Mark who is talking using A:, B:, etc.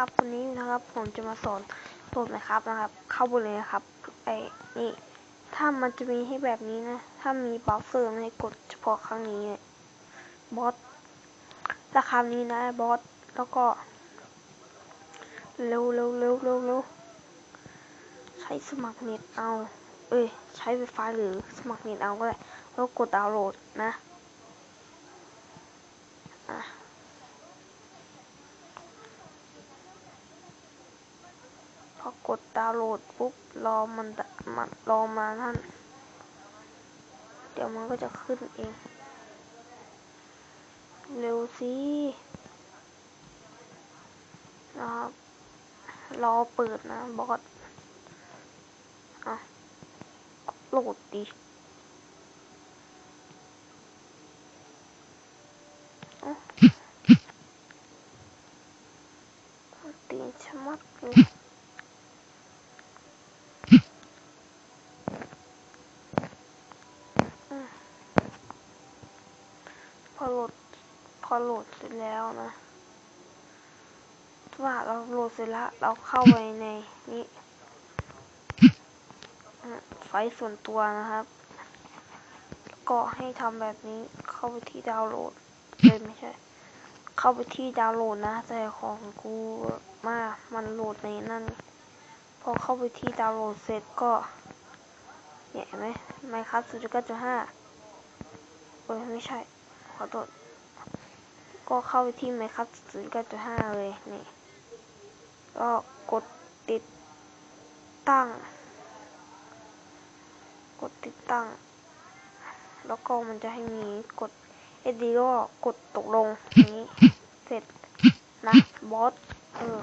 A: ครับวันนี้นะครับผมจะมาสอนโหลดนะครับนะครับ เข้าไปเลยนะครับไอ้นี่ ถ้ามันจะมีให้แบบนี้นะ ถ้ามีบราว์เซอร์ให้กดเฉพาะครั้งนี้เนี่ยบอสราคานี้นะบอสแล้วก็ เร็วเร็วเร็วเร็วเร็วใช้สมัครเน็ตเอา เอ้ยใช้ไฟฟ้าหรือสมัครเน็ตเอาก็ได้แล้วกดดาวน์โหลดนะอะ พอกดดาวน์โหลดปุ๊บรอมันมันรอมาท่าน เดี๋ยวมันก็จะขึ้นเอง เร็วสินะครับรอเปิดนะบอสอะโหลดดิอ้าตีนชะมัดเลย อโหลดพอโหลดเสร็จแล้วนะว่าเราโหลดเสร็จแล้วเราเข้าไปในนี้ไฟส่วนตัวนะครับ ก็ให้ทำแบบนี้เข้าไปที่ดาวน์โหลดเลยไม่ใช่ เข้าไปที่ดาวน์โหลดนะ แต่ของกูมามันโหลดในนั่น พอเข้าไปที่ดาวน์โหลดเสร็จก็เนี่ยเห็นไหม Minecraft 0.9.5เออไม่ใช่ ขอโทษ ก็เข้าไปที่ Minecraft 0.9.5เลยนี่ ก็กดติดตั้ง กดติดตั้ง แล้วก็มันจะให้มีกด SD ก็กดตกลงอย่างนี้ เสร็จนะ บอส เออ